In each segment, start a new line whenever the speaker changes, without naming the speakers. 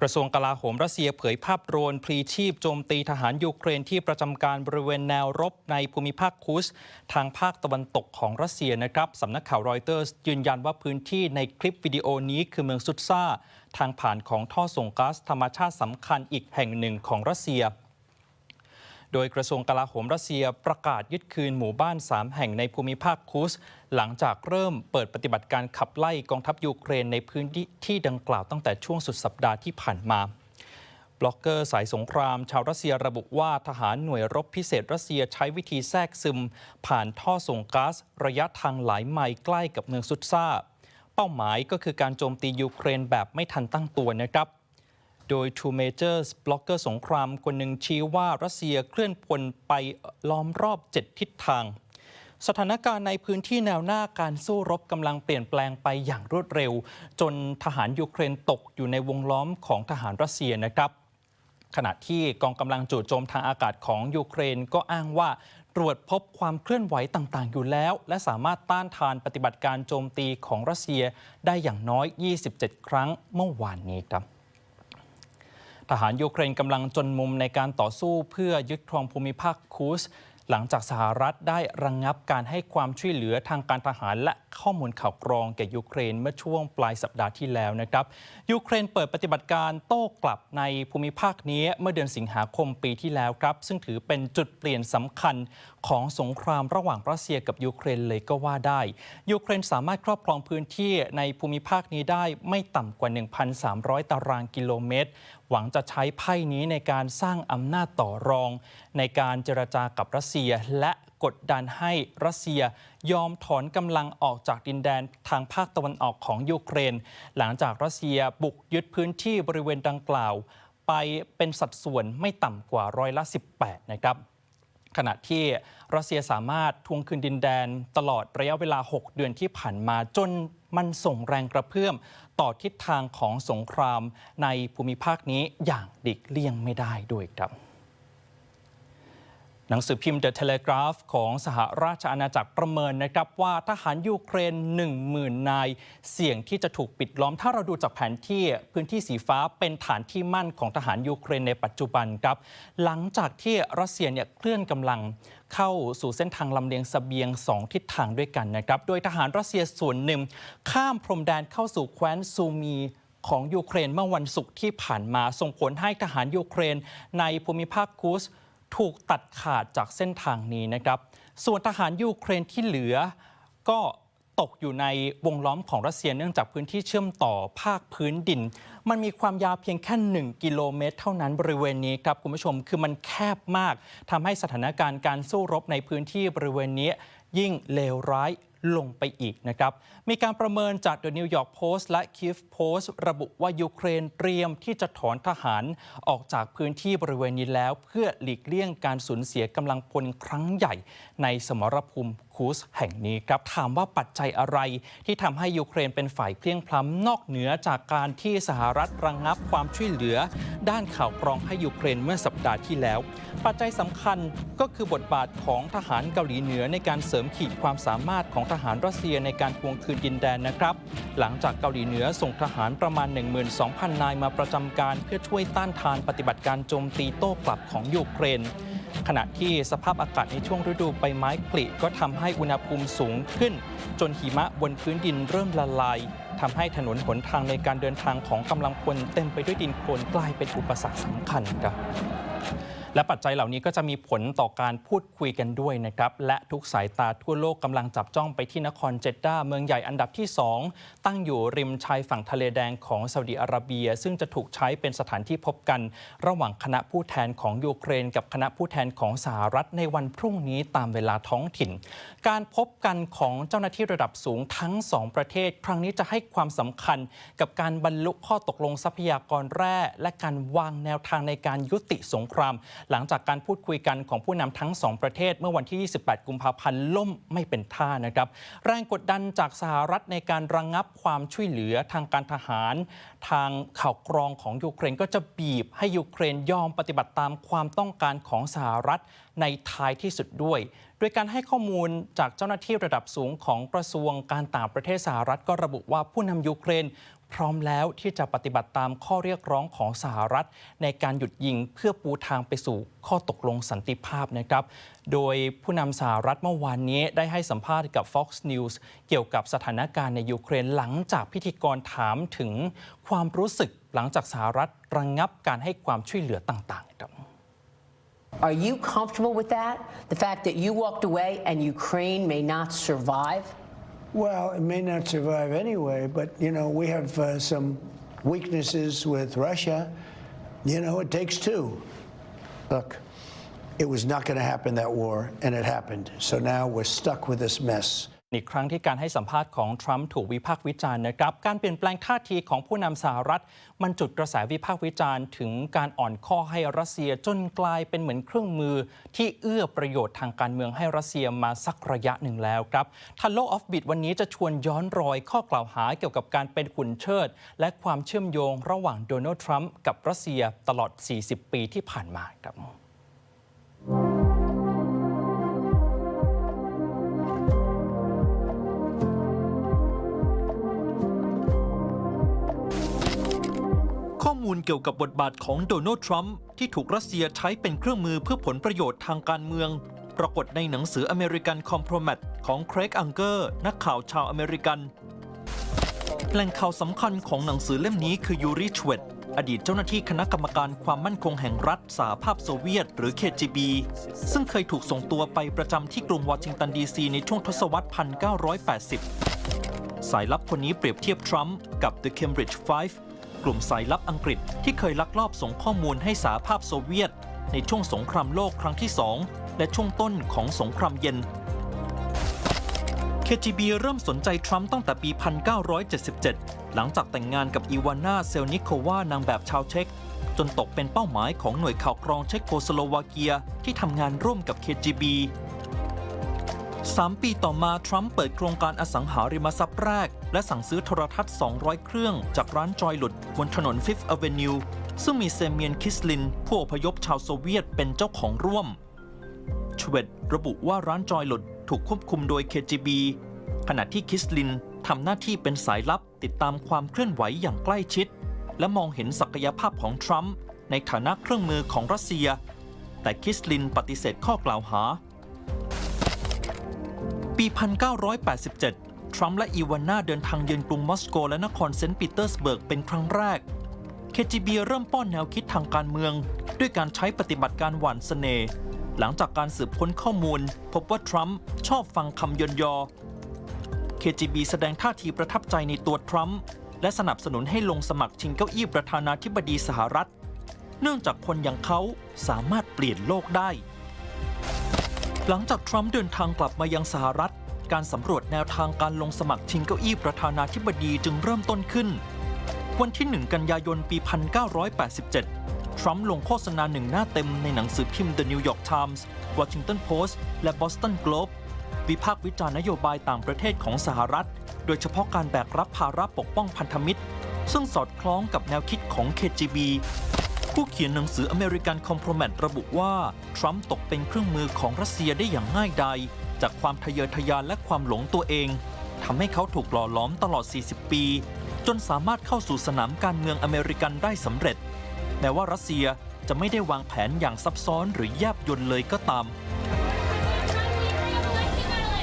กระทรวงกลาโหมรัสเซียเผยภาพโดรนพลีชีพโจมตีทหารยูเครนที่ประจำการบริเวณแนวรบในภูมิภาคคุสทางภาคตะวันตกของรัสเซียนะครับสำนักข่าวรอยเตอร์สยืนยันว่าพื้นที่ในคลิปวิดีโอนี้คือเมืองซุดซาทางผ่านของท่อส่งก๊าซธรรมชาติสำคัญอีกแห่งหนึ่งของรัสเซีย โดยกระทรวงกลาโหมรัสเซียประกาศยึดคืนหมู่บ้าน 3 แห่งในภูมิภาคคุสหลังจากเริ่มเปิดปฏิบัติการขับไล่กองทัพยูเครนในพื้นที่ที่ดังกล่าวตั้งแต่ช่วงสุดสัปดาห์ที่ผ่านมาบล็อกเกอร์สายสงคราม ชาวรัสเซียระบุว่าทหารหน่วยรบพิเศษรัสเซียใช้วิธีแทรกซึม ผ่านท่อส่งก๊าซระยะทางหลายไมล์ใกล้กับเมืองซุตซาเป้าหมายก็คือการโจมตียูเครนแบบไม่ทันตั้งตัวนะครับ โดย Two Majors บล็อกเกอร์สงคราม คนหนึ่งชี้ว่ารัสเซียเคลื่อนพลไปล้อมรอบ 7 ทิศทาง สถานการณ์ในพื้นที่แนวหน้าการสู้รบกำลังเปลี่ยนแปลงไปอย่างรวดเร็ว จนทหารยูเครนตกอยู่ในวงล้อมของทหารรัสเซียนะครับขณะที่กองกำลังจู่โจมทางอากาศของยูเครนก็อ้างว่าตรวจพบความเคลื่อนไหวต่างๆ อยู่แล้ว และสามารถต้านทานปฏิบัติการโจมตีของรัสเซียได้อย่างน้อย 27 ครั้งเมื่อวานนี้ครับ ทหารยูเครนกำลังจนมุมในการต่อสู้เพื่อยึดครองภูมิภาคคูสหลังจากสหรัฐได้ระงงับการให้ความช่วยเหลือทางการทหารและข้อมูลข่าวกรองแก่ยูเครนเมื่อช่วงปลายสัปดาห์ที่แล้วนะครับยูเครนเปิดปฏิบัติการโต้กลับในภูมิภาคนี้เมื่อเดือนสิงหาคมปีที่แล้วครับ ซึ่งถือเป็นจุดเปลี่ยนสำคัญของสงครามระหว่างรัสเซียกับยูเครนเลยก็ว่าได้ยูเครนสามารถครอบครองพื้นที่ในภูมิภาคนี้ได้ไม่ต่ำกว่า 1,300 ตารางกิโลเมตร หวังจะใช้ไพ่นี้ในการสร้างอำนาจต่อรอง ในการเจรจากับรัสเซียและ กดดันให้รัสเซียยอมถอนกำลังออกจากดินแดนทางภาคตะวันออกของยูเครน หลังจากรัสเซียบุกยึดพื้นที่บริเวณดังกล่าว ไปเป็นสัดส่วนไม่ต่ำกว่าร้อยละ 18 นะครับขณะที่รัสเซียสามารถทวงคืนดินแดนตลอดระยะเวลา 6 เดือนที่ผ่านมาจนมันส่งแรงกระเพื่อมต่อทิศทางของสงครามในภูมิภาคนี้อย่างดิกเลี่ยงไม่ได้ด้วยครับ หนังสือพิมพ์ The Telegraph ของสหราชอาณาจักรประเมินนะครับว่าทหารยูเครน 10,000 นาย เสี่ยงที่จะถูกปิดล้อมถ้าเราดูจากแผนที่พื้นที่สีฟ้าเป็นฐานที่มั่นของทหารยูเครนในปัจจุบันครับ หลังจากที่รัสเซียเนี่ยเคลื่อนกำลังเข้าสู่เส้นทางลำเลียงสเสบียง 2 ทิศทางด้วยกันนะครับโดยทหารรัสเซียส่วนหนึ่ง ข้ามพรมแดนเข้าสู่แคว้นซูมีของยูเครนเมื่อวันศุกร์ที่ผ่านมาส่งผลให้ทหารยูเครนในภูมิภาคคูส ถูกตัดขาดจากเส้นทางนี้นะครับ ส่วนทหารยูเครนที่เหลือก็ตกอยู่ในวงล้อมของรัสเซียเนื่องจากพื้นที่เชื่อมต่อภาคพื้นดิน มันมีความยาวเพียงแค่ 1 กิโลเมตร เท่านั้นบริเวณนี้ครับคุณผู้ชมคือมันแคบมากทำให้สถานการณ์การสู้รบในพื้นที่บริเวณนี้ยิ่งเลวร้าย ลงไปอีกนะครับ มีการประเมินจาก The New York Post และ Kiev Post ระบุว่ายูเครนเตรียมที่จะถอนทหารออกจากพื้นที่บริเวณนี้แล้ว เพื่อหลีกเลี่ยงการสูญเสียกำลังพลครั้งใหญ่ในสมรภูมิคูสแห่งนี้ครับถามว่าปัจจัยอะไรที่ทำให้ยูเครนเป็นฝ่ายเพลียงพล้ำนอกเหนือจากการที่สหรัฐระงงับความช่วยเหลือ ด้านข่าวกรองให้ยูเครนเมื่อสัปดาห์ที่แล้ว ปัจจัยสำคัญก็คือบทบาทของทหารเกาหลีเหนือในการเสริมขีดความสามารถของทหารรัสเซียในการทวงคืนดินแดนนะครับ หลังจากเกาหลีเหนือส่งทหารประมาณ 12,000 นายมาประจำการ เพื่อช่วยต้านทานปฏิบัติการโจมตีโต้กลับของยูเครน ขณะที่สภาพอากาศในช่วงฤดูใบไม้ผลิก็ทำให้อุณหภูมิสูงขึ้น จนหิมะบนพื้นดินเริ่มละลายทำให้ถนนหนทางในการเดินทางของกำลังพลเต็มไปด้วยดินโคลนกลายเป็นอุปสรรคสำคัญครับ และปัจจัยเหล่านี้ก็จะมีผลต่อการพูดคุยกันด้วยนะครับและทุกสายตาทั่วโลกกำลังจับจ้องไปที่นครเจดดาเมืองใหญ่อันดับที่ 2 ตั้งอยู่ริมชายฝั่งทะเลแดงของซาอุดิอาระเบีย ซึ่งจะถูกใช้เป็นสถานที่พบกัน ระหว่างคณะผู้แทนของยูเครน กับคณะผู้แทนของสหรัฐในวันพรุ่งนี้ตามเวลาท้องถิ่น การพบกันของเจ้าหน้าที่ระดับสูงทั้งสองประเทศ ครั้งนี้จะให้ความสำคัญกับการบรรลุข้อตกลงทรัพยากรแร่และการวางแนวทางในการยุติสงครามหลังจากการพูดคุยกันของผู้นำทั้งสองประเทศ เมื่อวันที่ 28 กุมภาพันธ์ล่มไม่เป็นท่านะครับ แรงกดดันจากสหรัฐในการระงงับความช่วยเหลือทางการทหาร ทางข่าวกรองของยูเครนก็จะบีบให้ยูเครนยอมปฏิบัติตามความต้องการของสหรัฐในท้ายที่สุดด้วย โดยการให้ข้อมูลจากเจ้าหน้าที่ระดับสูงของกระทรวงการต่างประเทศสหรัฐก็ระบุว่าผู้นำยูเครน
พร้อมแล้วที่จะปฏิบัติตามข้อเรียกร้องของสหรัฐ ในการหยุดยิงเพื่อปูทางไปสู่ข้อตกลงสันติภาพนะครับ โดยผู้นำสหรัฐเมื่อวานนี้ได้ให้สัมภาษณ์กับ Fox News เกี่ยวกับสถานการณ์ในยูเครนหลังจากพิธีกรถามถึงความรู้สึกหลังจากสหรัฐระงงับการให้ความช่วยเหลือต่างๆครับ
Are you comfortable with that? The fact that you walked away and Ukraine may not survive?
Well, it may not survive anyway, but you know we have uh, some weaknesses with Russia. You know, it takes two. Look, it was not going to happen that war, and it happened. So now we're stuck with this mess.
อีกครั้งที่การให้สัมภาษณ์ของทรัมป์ถูกวิพากษ์วิจารณ์นะครับ การเปลี่ยนแปลงท่าทีของผู้นำสหรัฐ มันจุดกระแสวิพากษ์วิจารณ์ ถึงการอ่อนข้อให้รัสเซียจนกลายเป็นเหมือนเครื่องมือ ที่เอื้อประโยชน์ทางการเมืองให้รัสเซียมาสักระยะหนึ่งแล้วครับทันโลออฟบิ t วันนี้จะชวนย้อนรอยข้อกล่าวหาเกี่ยวกับการเป็นขุนเชิด และความเชื่อมโยงระหว่างโดนัลด์ทรัมป์กับรัสเซียตลอด 40 ปีที่ผ่านมาครับ
เกี่ยวกับบทบาทของโดนัลด์ทรัมป์ที่ถูกรัสเซียใช้เป็นเครื่องมือเพื่อผลประโยชน์ทางการเมือง ปรากฏในหนังสืออเมริกันคอม p r o m a t ของเครกอังเกอร์นักข่าวชาวอเมริกัน แหล่งข่าวสำคัญของหนังสือเล่มนี้คือยูริชเวตอดีตเจ้าหน้าที่คณะกรรมการความมั่นคงแห่งรัฐสหภาพโซเวียต หรือ KGB ซึ่งเคยถูกส่งตัวไปประจำที่กรุงวอชิงตันดีซีในช่วงทศวรรษ 1980 สายลับคนนี้เปรียบเทียบทรัมป์กับ The Cambridge Five กลุ่มสายลับอังกฤษที่เคยลักลอบส่งข้อมูลให้สหภาพโซเวียต ในช่วงสงครามโลกครั้งที่2และช่วงต้นของสงครามเย็น KGB เริ่มสนใจทรัมป์ตั้งแต่ปี 1977 หลังจากแต่งงานกับอีวาน่าเซลนิโควานางแบบชาวเช็ก จนตกเป็นเป้าหมายของหน่วยข่าวกรองเช็กโกสโลวาเกียที่ทำงานร่วมกับ KGB สามปีต่อมาทรัมป์เปิดโครงการอสังหาริมทรัพย์แรก และสั่งซื้อโทรทัศน์ 200 เครื่อง จากร้านจอยหลุดบนถนน Fifth Avenue ซึ่งมีเซเมียนคิสลิน ผู้อพยพชาวโซเวียตเป็นเจ้าของร่วมชเวดระบุว่าร้านจอยหลุดถูกควบคุมโดย KGB ขณะที่คิสลินทำหน้าที่เป็นสายลับติดตามความเคลื่อนไหวอย่างใกล้ชิด และมองเห็นศักยภาพของทรัมป์ในฐานะเครื่องมือของรัสเซีย แต่คิสลินปฏิเสธข้อกล่าวหา ปี 1987 ทรัมป์และอีวาน่าเดินทางเยือนกรุงมอสโกและนครเซนต์ปีเตอร์สเบิร์กเป็นครั้งแรก KGB เริ่มป้อนแนวคิดทางการเมือง ด้วยการใช้ปฏิบัติการหว่านเสน่ห์หลังจากการสืบค้นข้อมูล พบว่าทรัมป์ชอบฟังคำยนยอ KGB แสดงท่าทีประทับใจในตัวทรัมป์และสนับสนุนให้ลงสมัครชิงเก้าอี้ประธานาธิบดีสหรัฐ เนื่องจากคนอย่างเขาสามารถเปลี่ยนโลกได้ หลังจากทรัมป์เดินทางกลับมายังสหรัฐ การสำรวจแนวทางการลงสมัครชิงเก้าอี้ประธานาธิบดีจึงเริ่มต้นขึ้น วันที่ 1 กันยายนปี 1987 ทรัมป์ลงโฆษณาหนึ่งหน้าเต็มในหนังสือพิมพ์ The New York Times Washington Post และ Boston Globe วิพากษ์วิจารณ์นโยบายต่างประเทศของสหรัฐ โดยเฉพาะการแบกรับภาระปกป้องพันธมิตร ซึ่งสอดคล้องกับแนวคิดของ KGB ผู้เขียนหนังสืออเมริกันคอม p r o m a t ระบุว่า ทรัมป์ตกเป็นเครื่องมือของรัสเซียได้อย่างง่ายดายจากความทะเยอทะยานและความหลงตัวเองทำให้เขาถูกหล่อหลอมตลอด 40 ปี จนสามารถเข้าสู่สนามการเมืองอเมริกันได้สำเร็จ แม้ว่ารัสเซียจะไม่ได้วางแผนอย่างซับซ้อนหรือแยบยลเลยก็ตาม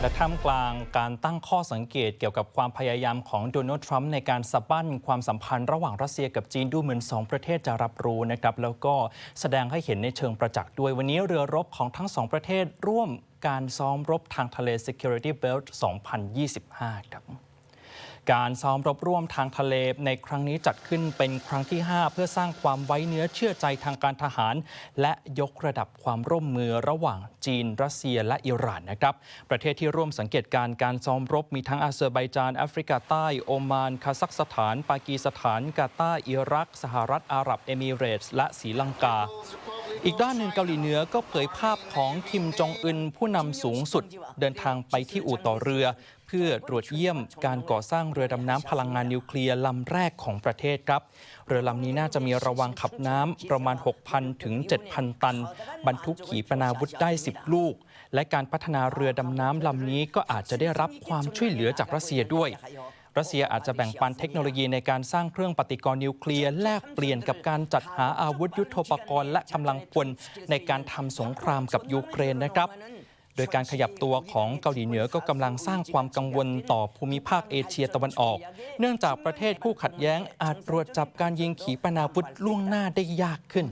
และท่ามกลางการตั้งข้อสังเกตเกี่ยวกับความพยายามของโดนัลด์ทรัมป์ในการสะบั้นความสัมพันธ์ระหว่างรัสเซียกับจีนดูเหมือนสองประเทศจะรับรู้นะครับ แล้วก็แสดงให้เห็นในเชิงประจักษ์ด้วย วันนี้เรือรบของทั้งสองประเทศร่วมการซ้อมรบทางทะเล Security Belt 2025 ครับ การซ้อมรบร่วมทางทะเลในครั้งนี้จัดขึ้นเป็นครั้งที่ 5 เพื่อสร้างความไว้เนื้อเชื่อใจทางการทหาร และยกระดับความร่วมมือระหว่างจีน รัสเซียและอิหร่านนะครับ ประเทศที่ร่วมสังเกตการณ์การซ้อมรบมีทั้งอาเซอร์ไบจานแอฟริกาใต้ โอมาน คาซัคสถาน ปากีสถาน กาตาร์อิรัก สหรัฐอาหรับเอมิเรตส์ และศรีลังกา อีกด้านหนึ่งเกาหลีเหนือก็เผยภาพของคิมจองอึนผู้นำสูงสุด เดินทางไปที่อู่ต่อเรือ เพื่อตรวจเยี่ยมการก่อสร้างเรือดำน้ำพลังงานนิวเคลียร์ลำแรกของประเทศครับ เรือลำนี้น่าจะมีระวังขับน้ำประมาณ 6,000 ถึง 7,000 ตัน บรรทุกขีปนาวุธได้ 10 ลูก และการพัฒนาเรือดำน้ำลำนี้ก็อาจจะได้รับความช่วยเหลือจากรัสเซียด้วย
รัสเซียอาจจะแบ่งปันเทคโนโลยีในการสร้างเครื่องปฏิกรณ์นิวเคลียร์แลกเปลี่ยนกับการจัดหาอาวุธยุโทโธปกรณ์และกำลังพลในการทำสงครามกับยูเครนนะครับโดยการขยับตัวของเกาหลีเหนือก็กำลังสร้างความกังวลต่อภูมิภาคเอเชียตะวันออก เนื่องจากประเทศคู่ขัดแย้งอาจตรวจจับการยิงขีปนาวุธล่วงหน้าได้ยากขึ้น